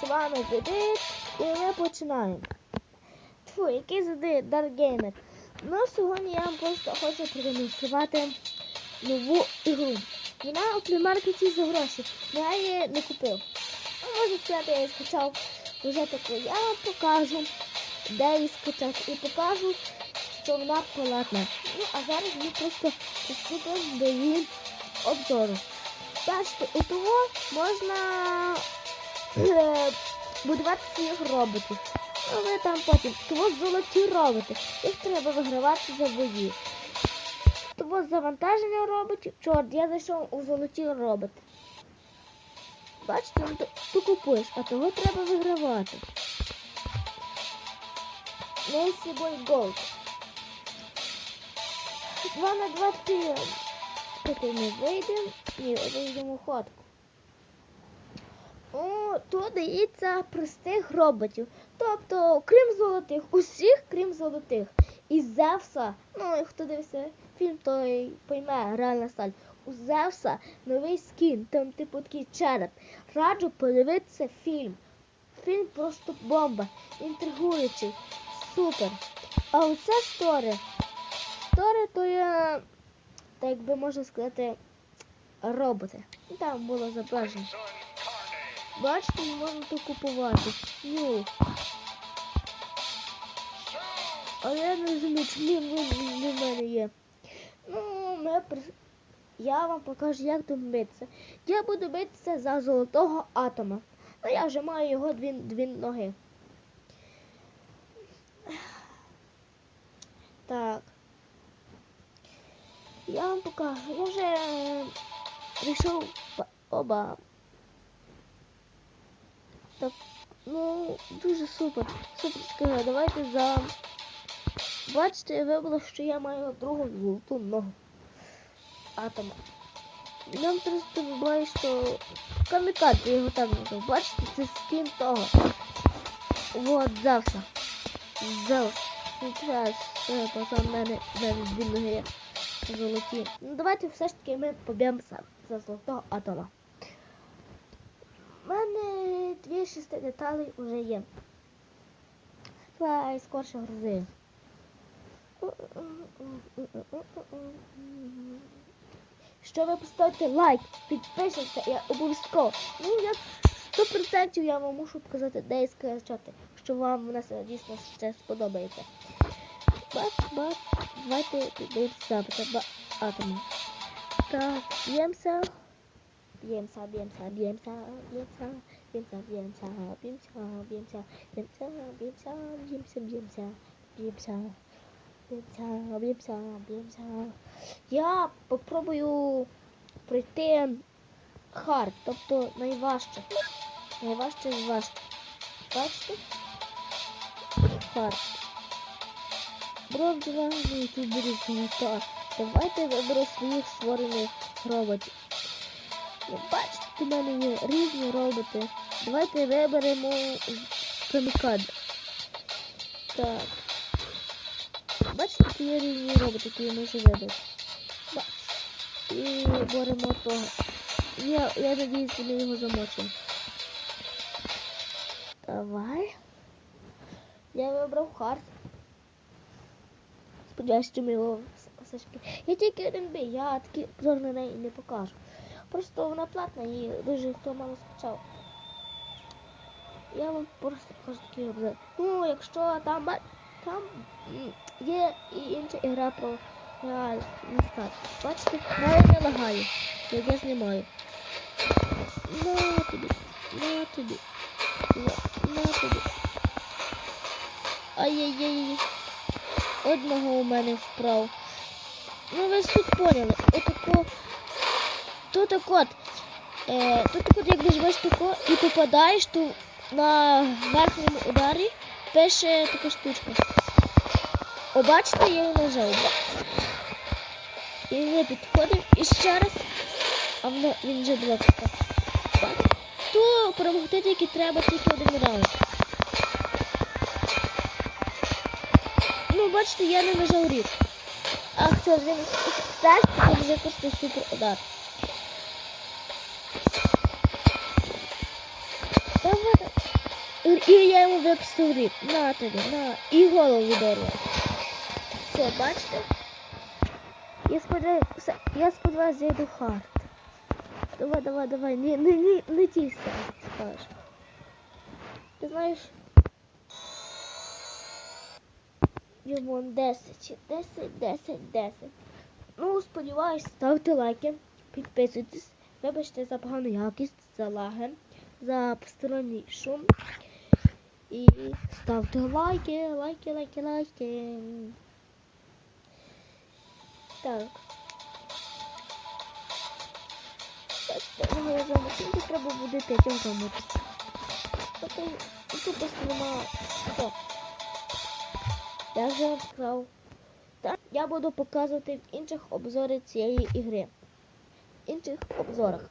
з вами Дедит, і ми починаємо. Тьфу, який зади Dark Gamer. Ну, сьогодні я вам просто хочу продемонструвати нову ігру. Вона у плеймаркеті за гроші. Я її не купив. Ну, можна сказати, я її скачав вже таку. Я вам покажу, де її скачати. І покажу, що вона платна. Ну, а зараз ми просто приступимо до її обзору. Бачите, у того можна будувати своїх роботів. Ви там потім того золоті роботи. Їх треба вигравати за бої. Того завантаження роботів. Чорт, я зайшов у золоті роботи. Бачите, ну, ти, купуєш, а того треба вигравати. Несі Бой Голд. 2 на 2 ти. Ми вийдемо і вийдемо ходку. О, тут дається простих роботів. Тобто, крім золотих, усіх, крім золотих. І Зевса, ну хто дивився фільм, той пойме реальна сталь. У Зевса новий скін, там типу такий череп. Раджу подивитися фільм. Фільм просто бомба, інтригуючий, супер. А оце сторі. Сторі то є, так якби можна сказати, роботи. Там було зображено. Бачите, не можна тут купувати. Ну. Але я не розумію, чому він в мене є. Ну, ми при... я вам покажу, як тут битися. Я буду битися за золотого атома. Ну, я вже маю його дві, дві ноги. Так. Я вам покажу. Я вже е, прийшов оба. Так, ну, дуже супер. Суперська, давайте за. Бачите, вибило, що я маю другу золоту ногу. Атома. Нам просто буває, що камікад, я його назвав. Бачите, це скін того. Вот. Зевс. Ну, Зараз, е, поза мене навіть дві ноги золоті. Ну, давайте все ж таки ми поб'ємося за золотого атома. У мене дві шести деталей вже є. Давай скорше грузи. Що ви поставите лайк, підпишіться, я обов'язково. Ну, я 100% я вам мушу показати, де і скачати, що вам вона це дійсно ще сподобається. Бац, бац, давайте піддивимося запити ба атому. Так, б'ємося. Б'ємося, б'ємося, б'ємося, б'ємося, б'ємося, б'ємося, б'ємося, б'ємося, б'ємося, б'ємося, б'ємося, б'ємося, б'ємося. Б'ємося, б'ємося, б'ємося. Я попробую пройти хард, тобто найважче. Найважче з важче. Хард. Бронзова, ну і тут буде. Давайте виберу своїх створених роботів. Бачите, у мене є різні роботи. Давайте виберемо камікадзе. Так. Бачите, тут є різні роботи, які можу вибрати. Бач. І беремо того. Я, я надіюсь, ми його замочимо. Давай. Я вибрав хард. Сподіваюсь, що ми його все. Я тільки один бій, я такий обзор на неї не покажу. Просто вона платна і дуже хто мало скачав. Я вам просто покажу такий обзор. Ну, якщо там там є і інша ігра про реальний стат. Бачите, навіть не лагає, як я знімаю. На тобі, на тобі, на тобі. Ай-яй-яй. Одного у мене вправ. Ну ви ж тут поняли. Отако. Тут так от. Е, тут так от, як нажмеш тако і попадаєш, то на верхньому ударі пише така штучка. О, я її нажав. І ми підходимо і ще раз. А воно він вже була така. То перемогти тільки треба тільки один раунд. Ну, бачите, я не нажав рік. Ах, це вже теж це вже просто супер удар. І я йому випустив рік. На тобі, на. І голову відорвав. Все, бачите? Я сподіваюся, я сподіваюся, я йду хард. Давай, давай, давай, не, не, не, не ті ста- скажеш. Ти знаєш, йому 10, 10, 10, 10. Ну, сподіваюсь, ставте лайки, підписуйтесь. Вибачте за погану якість, за лаги, за посторонній шум. І ставте лайки, лайки, лайки, лайки. Так. Я заму, скільки треба буде п'ятьох замутити. Тобто, тут просто нема. Все. Я вже вам сказав. Так, я буду показувати в інших обзорах цієї ігри. В інших обзорах.